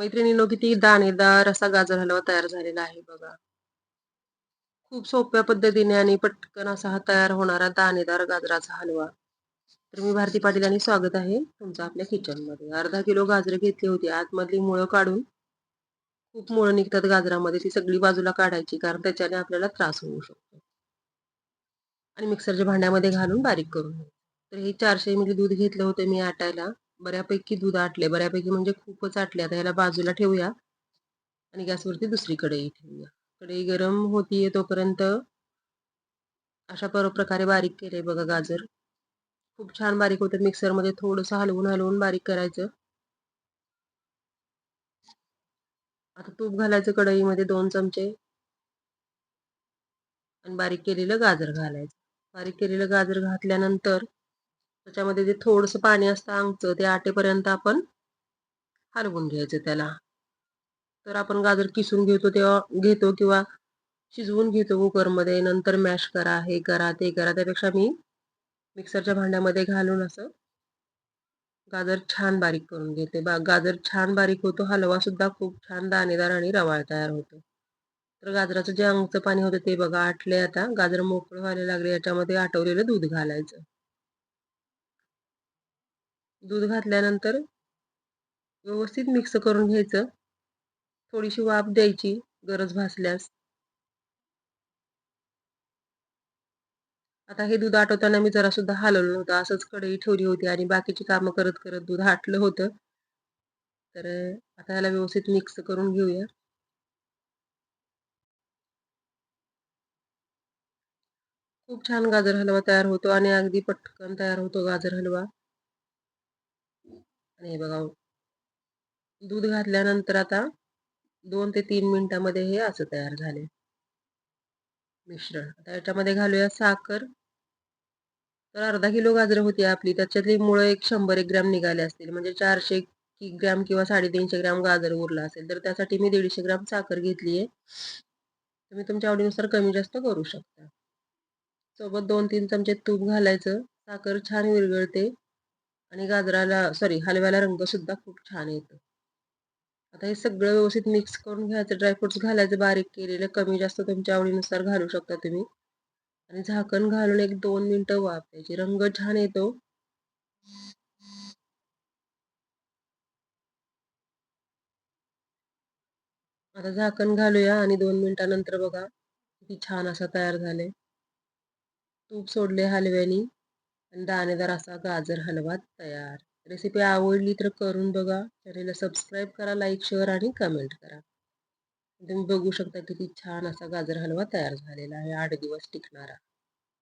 मैत्रिणींनो किती दाणेदार असा गाजर हलवा तयार झालेला आहे बघा. खूप सोप्या पद्धतीने आणि पटकन असा हा तयार होणारा दाणेदार गाजराचा हलवा. तर मी भारती पाटील आणि स्वागत आहे तुमचं आपल्या किचनमध्ये. अर्धा किलो गाजर घेतली होती. आतमधली मुळं काढून खूप मुळं निघतात गाजरामध्ये. ती सगळी बाजूला काढायची कारण त्याच्याने आपल्याला त्रास होऊ शकतो. आणि मिक्सरच्या भांड्यामध्ये घालून बारीक करून तर हे चारशे मिली दूध घेतलं होतं मी आटायला. बऱ्यापैकी दूध आटले बऱ्यापैकी म्हणजे खूपच आटले आता याला बाजूला ठेवूया आणि गॅसवरती दुसरी कढई ठेवूया. कढई गरम होतीये तोपर्यंत अशा प्रकारे बारीक केले बघा गाजर. खूप छान बारीक होतं मिक्सरमध्ये. थोडंसं हलवून हलवून बारीक करायचं. आता तूप घालायचं कढईमध्ये दोन चमचे. आणि बारीक केलेलं गाजर घालायचं. बारीक केलेलं गाजर घातल्यानंतर त्याच्यामध्ये जे थोडंसं पाणी असतं अंगचं ते आटेपर्यंत आपण हलवून घ्यायचं त्याला. तर आपण गाजर किसून घेतो तेव्हा घेतो किंवा शिजवून घेतो कुकरमध्ये नंतर मॅश करा हे करा ते करा. त्यापेक्षा मी मिक्सरच्या भांड्यामध्ये घालून असं गाजर छान बारीक करून घेते. बा गाजर छान बारीक होतो हलवा सुद्धा खूप छान दाणेदार आणि रवाळ तयार होतो. तर गाजराचं जे अंगचं पाणी होतं ते बघा आटले आता. गाजर मोकळं व्हायला लागले याच्यामध्ये आटवलेलं दूध घालायचं. दूध घातल्यानंतर व्यवस्थित मिक्स करून घ्यायचं. थोडीशी वाफ द्यायची गरज भासल्यास. आता हे दूध आटवताना मी जरा सुद्धा हलवलं नव्हतं. असंच कढई ठेवली होती आणि बाकीची कामं करत करत दूध आटलं होतं. तर आता याला व्यवस्थित मिक्स करून घेऊया. खूप छान गाजर हलवा तयार होतो आणि अगदी पटकन तयार होतो गाजर हलवा. आणि हे बघा दूध घातल्यानंतर आता दोन ते तीन मिनिटामध्ये हे असं तयार झाले मिश्रण. आता याच्यामध्ये घालूया साखर. तर अर्धा किलो गाजरं होती आपली. त्याच्यातली मुळं एक शंभर एक ग्रॅम निघाले असतील. म्हणजे चारशे ग्रॅम किंवा साडेतीनशे ग्रॅम गाजर उरला असेल. तर त्यासाठी मी दीडशे ग्रॅम साखर घेतली आहे. तुम्ही तुमच्या आवडीनुसार कमी जास्त करू शकता. सोबत दोन तीन चमचे तूप घालायचं. साखर छान विरघळते. आणि गाजराला सॉरी हलव्याला रंग सुद्धा खूप छान येतो. आता हे सगळं व्यवस्थित मिक्स करून घ्यायचं ड्रायफ्रुट्स घालायचं बारीक केलेलं कमी जास्त तुमच्या आवडीनुसार घालू शकता तुम्ही. आणि झाकण घालून एक दोन मिनटं वाफायची रंग छान येतो. आता झाकण घालूया आणि दोन मिनिटानंतर बघा किती छान असा तयार झाले तूप सोडले हलव्यानी. दाणेदार असा गाजर हलवा तयार. रेसिपी आवडली तर करून बघा. चॅनेलला सबस्क्राईब करा लाईक शेअर आणि कमेंट करा. तुम्ही बघू शकता किती छान असा गाजर हलवा तयार झालेला आहे. आठ दिवस टिकणारा.